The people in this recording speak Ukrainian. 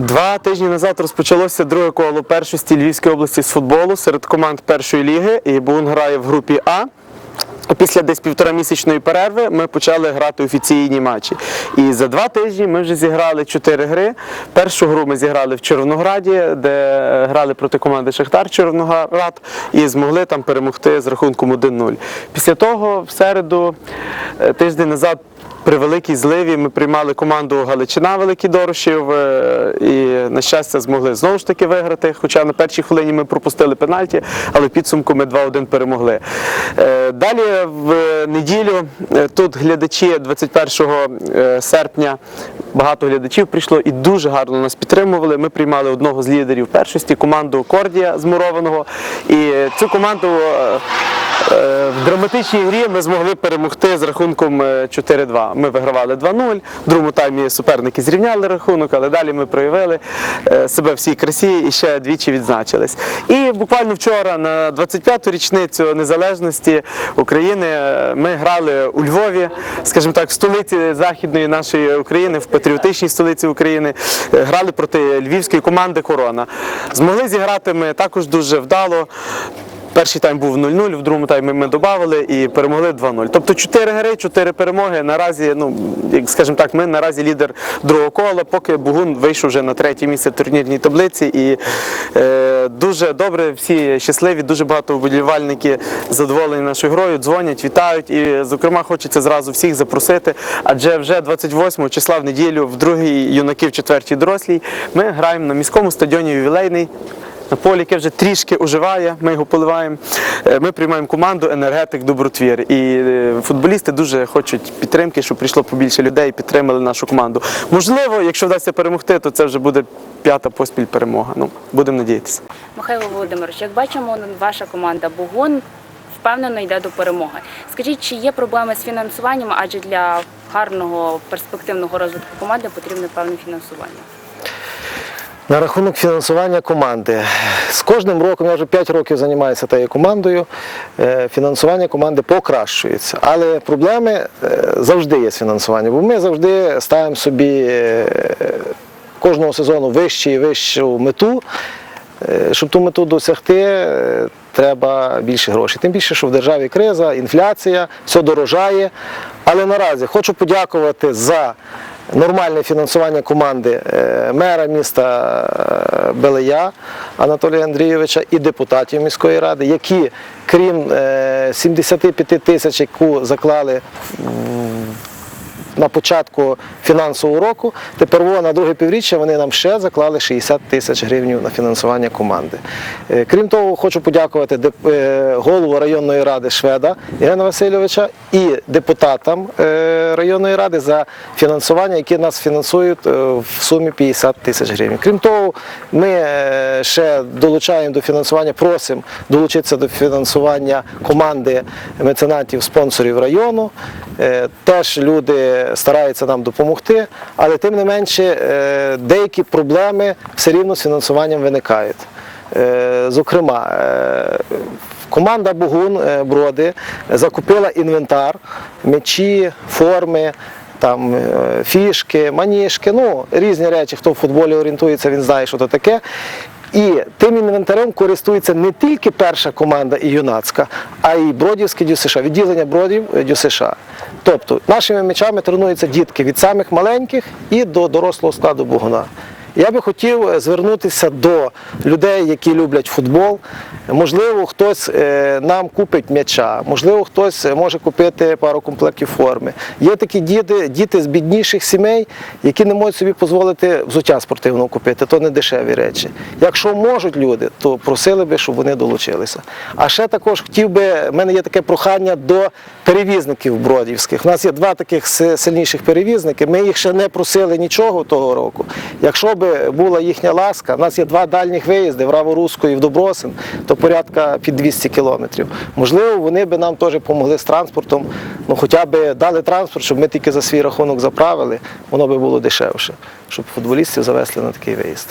Два тижні назад розпочалося друге коло першості Львівської області з футболу серед команд першої ліги. І Бугун грає в групі А. Після десь півтора місячної перерви ми почали грати офіційні матчі. І за два тижні ми вже зіграли чотири гри. Першу гру ми зіграли в Червонограді, де грали проти команди Шахтар Червоноград і змогли там перемогти з рахунком 1-0. Після того, в середу, е, тиждень назад. При великій зливі ми приймали команду Галичина Великий Дорошів е, і, на щастя, змогли знову ж таки виграти. Хоча на першій хвилині ми пропустили пенальті, але в підсумку ми 2-1 перемогли. Е, Далі в неділю е, тут глядачі 21 е, серпня багато глядачів прийшло і дуже гарно нас підтримували. Ми приймали одного з лідерів першості, команду Кордія з Мурованого. І цю команду в драматичній грі ми змогли перемогти з рахунком е, 4-2. Ми вигравали 2-0. В другому таймі суперники зрівняли рахунок, але далі ми проявили е, себе в цій красі і ще двічі відзначились. І буквально вчора на 25-ту річницю незалежності України е, ми грали у Львові, скажімо так, в столиці західної нашої України, в патріотичній столиці України. Е, Грали проти львівської команди Корона. Змогли зіграти ми також дуже вдало. Перший тайм був 0-0, в другому таймі ми додали і перемогли 2-0. Тобто 4 гри, 4 перемоги. Наразі, ну скажімо так, ми наразі лідер другого кола, поки Бугун вийшов вже на третє місце в турнірній таблиці. І е, дуже добре, всі щасливі, дуже багато вболівальники задоволені нашою грою, дзвонять, вітають. І, зокрема, хочеться зразу всіх запросити. Адже вже 28 числа в неділю, в другій юнаки в четвертій дорослій, ми граємо на міському стадіоні ювілейний. На полі, яке вже трішки оживає, ми його поливаємо. Е, Ми приймаємо команду енергетик Добротвір. І е, футболісти дуже хочуть підтримки, щоб прийшло побільше людей підтримали нашу команду. Можливо, якщо вдасться перемогти, то це вже буде п'ята поспіль перемога. Ну, будемо надіятися. Михайло Володимирович, як бачимо, ваша команда Бугун впевнено йде до перемоги. Скажіть, чи є проблеми з фінансуванням, адже для гарного перспективного розвитку команди потрібне певне фінансування? На рахунок фінансування команди. З кожним роком, я вже 5 років займаюся тією командою, е, фінансування команди покращується. Але проблеми е, завжди є з фінансуванням, бо ми завжди ставимо собі е, кожного сезону вищу і вищу мету. Щоб ту мету досягти, треба більше грошей. Тим більше, що в державі криза, інфляція, все дорожає. Але наразі хочу подякувати за нормальне фінансування команди е, мера міста е, Белея Анатолія Андрійовича і депутатів міської ради, які, крім е, 75 тисяч, яку заклали на початку фінансового року. Тепер на друге півріччя вони нам ще заклали 60 тисяч гривень на фінансування команди. Е, Крім того, хочу подякувати е, голову районної ради Шведа Євгена Васильовича і депутатам е, районної ради за фінансування, які нас фінансують в сумі 50 тисяч гривень. Крім того, ми ще долучаємо до фінансування, просимо долучитися до фінансування команди меценатів, спонсорів району. Е, Теж люди стараються нам допомогти, але тим не менше е, деякі проблеми все рівно з фінансуванням виникають. Е, Зокрема, команда Бугун Броди закупила інвентар, м'ячі, форми. Там фішки, маніжки, ну різні речі. Хто в футболі орієнтується, він знає, що це таке. І тим інвентарем користується не тільки перша команда і юнацька, а й Бродівське ДЮСШ, відділення Бродів е, ДЮСШ. Тобто нашими м'ячами тренуються дітки від самих маленьких і до дорослого складу Бугуна. Я би хотів е, звернутися до людей, які люблять футбол. Можливо, хтось е, нам купить м'яча, можливо, хтось е, може купити пару комплектів форми. Є такі діти, діти з бідніших сімей, які не можуть собі дозволити взуття спортивного купити, то не дешеві речі. Якщо можуть люди, то просили би, щоб вони долучилися. А ще також хотів би, в мене є таке прохання до перевізників бродівських. У нас є два таких сильніших перевізники. Ми їх ще не просили нічого того року. Якщо би була їхня ласка, у нас є два дальніх виїзди в Раворуску і в Добросин, то порядка під 200 кілометрів. Можливо, вони би нам теж допомогли з транспортом, ну хоча б дали транспорт, щоб ми тільки за свій рахунок заправили, воно би було дешевше, щоб футболістів завезли на такий виїзд.